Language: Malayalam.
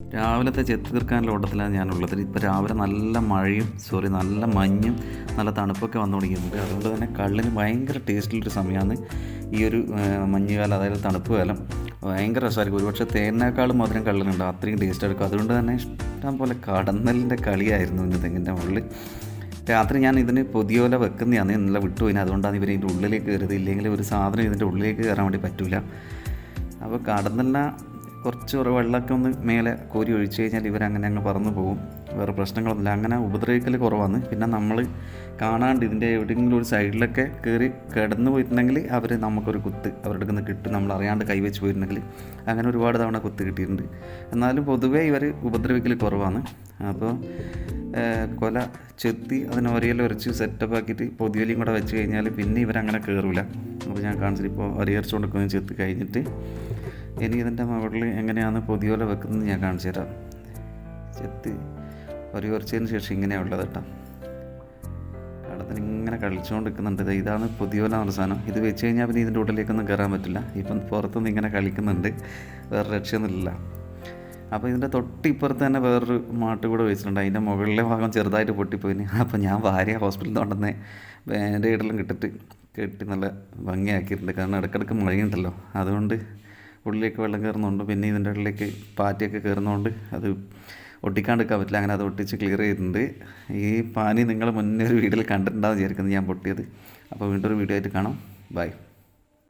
രാവിലത്തെ ചെത്ത് തീർക്കാനുള്ള ഓട്ടത്തിലാണ് ഞാനുള്ളത്. ഇപ്പോൾ രാവിലെ നല്ല മഴയും സോറി നല്ല മഞ്ഞും നല്ല തണുപ്പൊക്കെ വന്നു തുടങ്ങിയിട്ടുണ്ട്. അതുകൊണ്ട് തന്നെ കള്ളിന് ഭയങ്കര ടേസ്റ്റിലൊരു സമയമാണ്. ഈ ഒരു മഞ്ഞുകാലം അതായത് തണുപ്പ് കാലം ഭയങ്കര രസമായിരിക്കും. ഒരുപക്ഷെ തേനേക്കാളും മധുരം കള്ളിനുണ്ട്. അത്രയും ടേസ്റ്റ് എടുക്കും അതുകൊണ്ട് തന്നെ ഇഷ്ടം പോലെ കടന്നലിന്റെ കളിയായിരുന്നു ഇന്ന് തെങ്ങിന്റെ മുകളിൽ. രാത്രി ഞാൻ ഇതിന് പൊതിയോല വെക്കുന്നതാണ്. ഇന്നലെ വിട്ടുപോയിന് അതുകൊണ്ടാണ് ഇവർ ഇതിന്റെ ഉള്ളിലേക്ക് കയറിയത്. ഇല്ലെങ്കിൽ ഒരു സാധനം ഇതിന്റെ ഉള്ളിലേക്ക് കയറാൻ വേണ്ടി പറ്റില്ല അപ്പോൾ കടന്നെല്ലാം കുറച്ച് വെള്ളമൊക്കെ ഒന്ന് മേലെ കോരി ഒഴിച്ച് കഴിഞ്ഞാൽ ഇവരങ്ങനെ അങ്ങ് പറന്നു പോകും. വേറെ പ്രശ്നങ്ങളൊന്നുമില്ല. അങ്ങനെ ഉപദ്രവിക്കൽ കുറവാണ്. പിന്നെ നമ്മൾ കാണാണ്ട് ഇതിന്റെ എവിടെയെങ്കിലും ഒരു സൈഡിലൊക്കെ കയറി കിടന്നു പോയിട്ടുണ്ടെങ്കിൽ അവർ നമുക്കൊരു കുത്ത് അവരുടെ നിന്ന് കിട്ടും. നമ്മൾ അറിയാണ്ട് കൈവച്ച് പോയിട്ടുണ്ടെങ്കിൽ അങ്ങനെ ഒരുപാട് തവണ കുത്ത് കിട്ടിയിട്ടുണ്ട്. എന്നാലും പൊതുവേ ഇവർ ഉപദ്രവിക്കൽ കുറവാണ്. അപ്പോൾ കൊല ചെത്തി അതിനെ ഒരയിൽ ഉരച്ച് സെറ്റപ്പ് ആക്കിയിട്ട് പൊതുവലിയും കൂടെ വെച്ച് കഴിഞ്ഞാൽ പിന്നെ ഇവരങ്ങനെ കയറില്ല അപ്പോൾ ഞാൻ കാണിച്ചിട്ട് ഇപ്പോൾ ഒരയർച്ച കൊടുക്കുന്ന ചെത്തി കഴിഞ്ഞിട്ട് ഇനി ഇതിന്റെ മുകളിൽ എങ്ങനെയാണ് പൊതിയോല വെക്കുന്നത് ഞാൻ കാണിച്ചു തരാം. ചെത്തി ഒരയർച്ചതിന് ശേഷം ഇങ്ങനെയാണ് ഉള്ളത് കേട്ടോ. കടത്തിന് ഇങ്ങനെ കളിച്ചുകൊണ്ട് നിൽക്കുന്നുണ്ട് ഇതാണ് പൊതിയോല എന്ന സാധനം. ഇത് വെച്ച് കഴിഞ്ഞാൽ പിന്നെ ഇതിന്റെ ഉള്ളിലേക്കൊന്നും കയറാൻ പറ്റില്ല. ഇപ്പം പുറത്തുനിന്ന് ഇങ്ങനെ കളിക്കുന്നുണ്ട്. വേറെ രക്ഷയൊന്നുമില്ല. അപ്പോൾ ഇതിന്റെ തൊട്ടിപ്പുറത്ത് തന്നെ വേറൊരു മാട്ട് കൂടെ വെച്ചിട്ടുണ്ട്. അതിന്റെ മുകളിലെ ഭാഗം ചെറുതായിട്ട് പൊട്ടിപ്പോയിന്. അപ്പോൾ ഞാൻ ഭാര്യ ഹോസ്പിറ്റലിൽ കൊണ്ടുവന്നേ വീട്ടിലും കിട്ടിട്ട് കെട്ടി നല്ല ഭംഗിയാക്കിയിട്ടുണ്ട്. കാരണം ഇടയ്ക്കിടയ്ക്ക് മഴയുണ്ടല്ലോ. അതുകൊണ്ട് ഉള്ളിലേക്ക് വെള്ളം കയറുന്നുണ്ട്. പിന്നെ ഇതിന്റെ ഉള്ളിലേക്ക് പാറ്റിയൊക്കെ കയറുന്നതുകൊണ്ട് അത് ഒട്ടിക്കാണ്ടിരിക്കാൻ പറ്റില്ല. അങ്ങനെ അത് ഒട്ടിച്ച് ക്ലിയർ ചെയ്തിട്ടുണ്ട്. ഈ പാനി നിങ്ങൾ മുന്നേ ഒരു വീഡിയോയിൽ കണ്ടിട്ടുണ്ടാകും വിചാരിക്കുന്നത് ഞാൻ പൊട്ടിയത്. അപ്പോൾ വീണ്ടും ഒരു വീഡിയോ ആയിട്ട് കാണാം. ബൈ